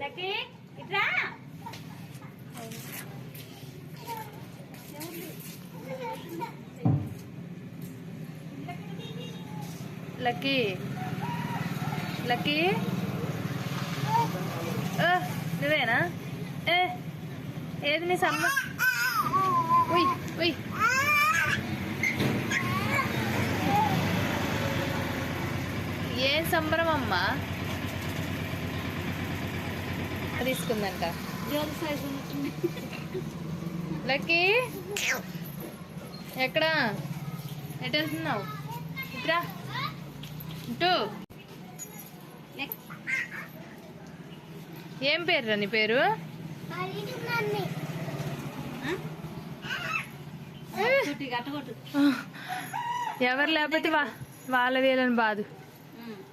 Lucky. ఇట్రా lucky. Lucky నువ్వేనా? ఏ ఏది నీ సమ్మ ఉయ్ ఉయ్. ఏం సంబరం అమ్మా? తీసుకుందంట. లక్కీ ఎక్కడా? ఎటు వెళ్తున్నావు ఇట్రా ఇటు. ఏం పేరు నీ పేరు? ఎవరు లేకపోతే వా వాళ్ళ వీళ్ళని బాదు.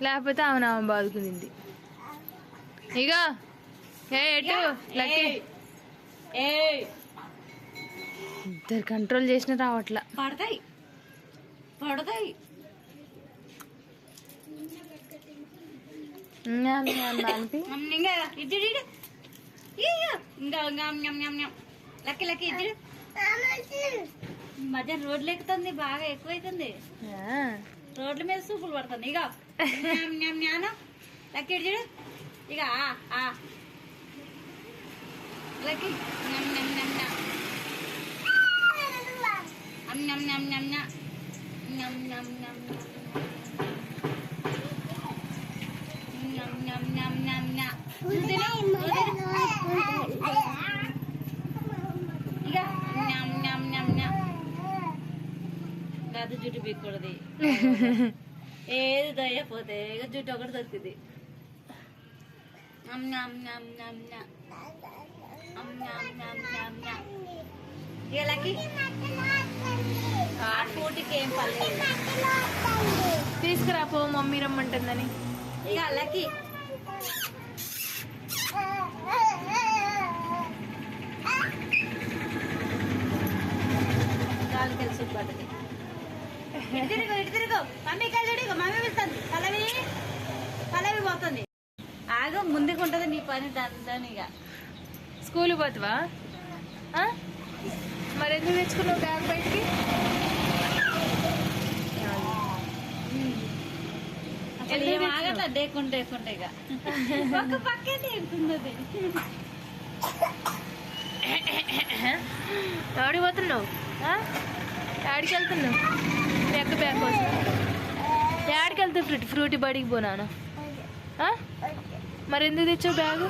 లేకపోతే ఆమె ఆమె బాదుకునింది ఇగో ఏ ఎటు? లక్కీ. ఇద్దరు కంట్రోల్ చేసిన రావట్లా. పడతాయి. పడతాయి. ఇంకా ఇంకా. ఇంకా ఇంకా. లక్కీ లక్కీ ఇద్దరు ఈ మధ్య రోడ్లు ఎక్కుతుంది బాగా ఎక్కువైతుంది. రోడ్ల మీద సూపులు పడుతుంది. ఇక లక్కీ ఇటు చూడు ఇక ఆ ఆ లక్కీ ఞం ఞం ఞం ఞం. అం ఏది దయ్యపోతే ఇక జుట్టు ఒకటి దొరికింది అమ్ ఇక పూటికి ఏం పర్లేదు. తీసుకురా పో మమ్మీ రమ్మంటుందని. ఇక అల్లకి గాలి కలిసి ఇటు తిరుగు ఇటు తిరుగు. మమ్మీ ఇక మమ్మీ వెళ్తుంది పల్లవి పల్లవి పోతుంది. ఆగు ముందుకు ఉంటుంది నీ పని దాని ఇక. స్కూల్ పోతావా? ఆ? మరి ఎందుకు తెచ్చుకున్నావు బ్యాగ్ బయటికి? ఆగట్లా డేకుంటే ఇక. పక్క పక్కే డేకున్నది ఎవడికి పోతున్నావు యాడికి వెళ్తున్నావు? మీ బ్యాగ్ కోసం. యాడికి వెళ్తావు ఫ్రూట్ ఫ్రూటీ బడికి పోనాను మరి ఎందుకు తెచ్చావు బ్యాగు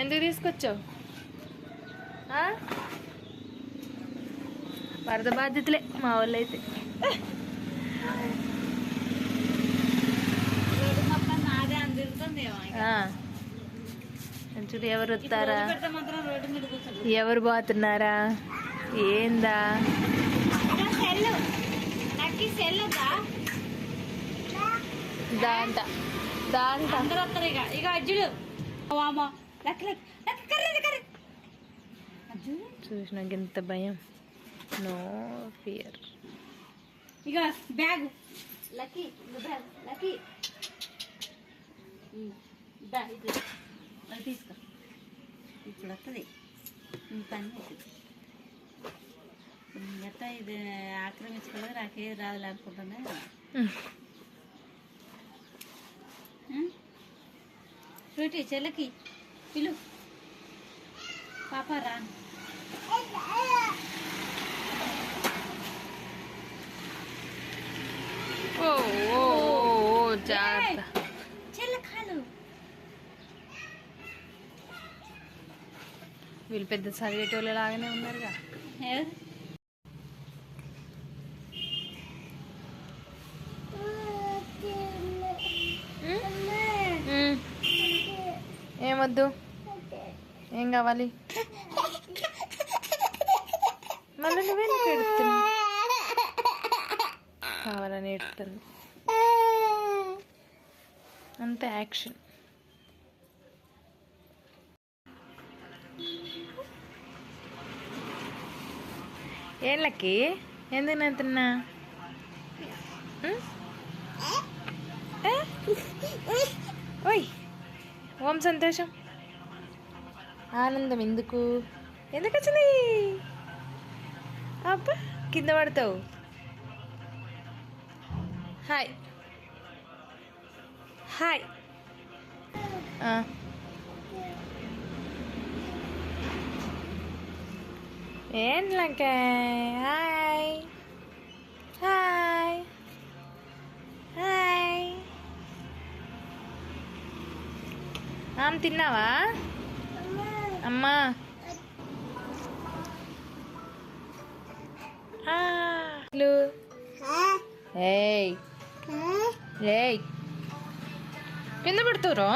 ఎందుకు తీసుకొచ్చావు? వరద బాధ్యతలే మా వాళ్ళు అయితే చూడు ఎవరు వస్తారా? ఎవరు పోతున్నారా? ఏందా? దాంట దాంట అందరూ వస్తారు ఇక. ఇక అజ్జుడు వామ. Luck luck luck curry curry. అజ్జుడు చూసిన ఎంత భయం. No fear. ఇక బ్యాగ్. Lucky bag lucky. తీసుకో. ఇప్పుడు వస్తుంది పని అవుతుంది ఇది ఆక్రమించుకోలేదు నాకేది రాదులే అనుకుంటున్నా ఫ్రూటీ చెల్లకి పిలు పాప రా ఓ ఓ ఓ, జాగ్రత్త చెల్ల కాలు వీళ్ళు పెద్ద చదివేటోళ్ళు లాగానే ఉన్నారుగా. ఎవరు? ఏమొద్దు? ఏం కావాలి? మళ్ళీ నువ్వే పెడుతున్నా కావాలని ఎడుతుంది అంత యాక్షన్. ఏం లక్కి? ఎందుకు నవ్వుతున్నా ఏ? ఓయ్ ఓం సంతోషం. ఆనందం ఎందుకు? ఎందుకు వచ్చింది అబ్బా కింద పడతావు. హాయ్. హాయ్. ఏం హాయ్. హాయ్. హాయ్. ఆమె తిన్నావా? అమ్మా. ఏయ్. ఏయ్. కింద పడుతురు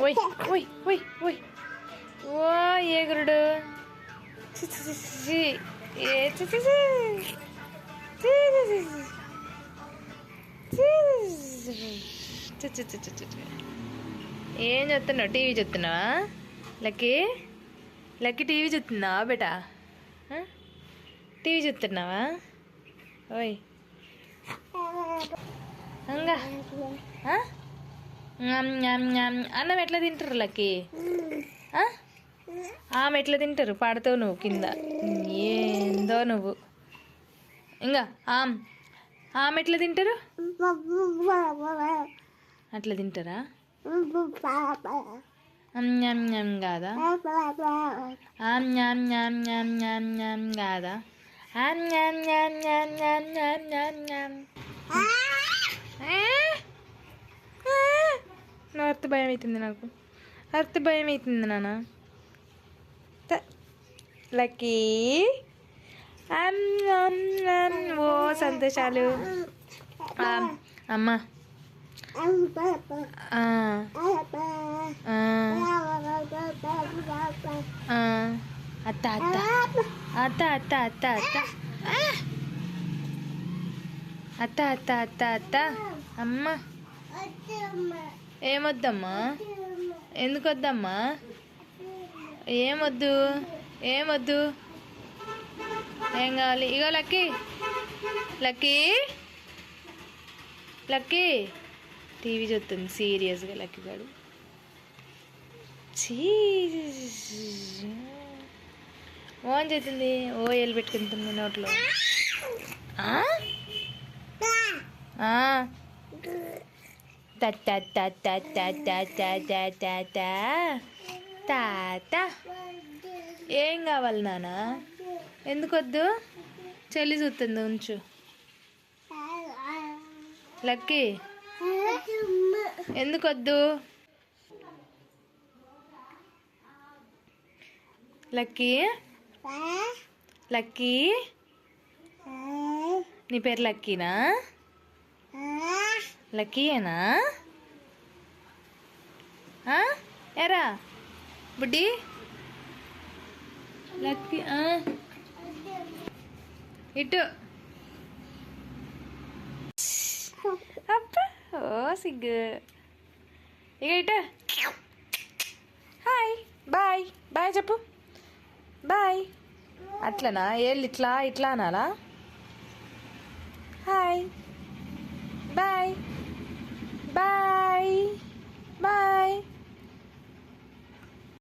ఓయ్ ఓయ్ ఓయ్ ఓయ్. ఓ ఏగురుడు ఏం చెప్తున్నావు టీవీ చెప్తున్నావా లక్కీ లక్కీ టీవీ చూస్తున్నావా బేటా టీవీ చూస్తున్నావా ఓయ్ అంగా అన్నం ఎట్లా తింటారు లక్కీ ఆమె ఎట్లా తింటారు? పాడతావు నువ్వు కింద. ఏందో నువ్వు. ఇంకా ఆమ్ ఆమె ఎట్లా తింటారు? అట్లా తింటారా? న్యామ్ ఆమ్ న్యామ్ న్యామ్ న్యామ్ న్యామ్ ఆమ్ న్యామ్ భయం నాకు. అర్త భయం అవుతుంది నాన్న లక్కీ. ఓ సంతోషాలు. అమ్మా. అమ్మ అత్త అత్త. అత్త అత్త అత్త అత్త. అత్త అత్త అత్త అత్త. అమ్మ. ఏమొద్దమ్మా? ఎందుకు వద్దమ్మా ఏమొద్దు? ఏం వద్దు. ఏం కావాలి? ఇగో లక్కీ. లక్కీ. లక్కీ. టీవీ చూస్తుంది. సీరియస్గా లక్కీ గారు ఓన్ చేస్తుంది ఓ ఎల్ పెట్టుకుంటుంది నోట్లో. తాత తాత తాత తాత తాత తాత ఏం కావాలి నానా? ఎందుకు వద్దు చెల్లి చూస్తుంది ఉంచు. లక్కీ. ఎందుకు వద్దు లక్కీ. లక్కీ. నీ పేరు లక్కీనా? లక్కీయేనా? ఎరా బుడ్డి. లక్కి ఇటు. అబ్బా ఓ సిగ్గు. ఇక ఇటు. హాయ్ బాయ్ బాయ్ చెప్పు. బాయ్. అట్లనా? ఏళ్ళు ఇట్లా ఇట్లా అనాలా? Hi bye bye bye.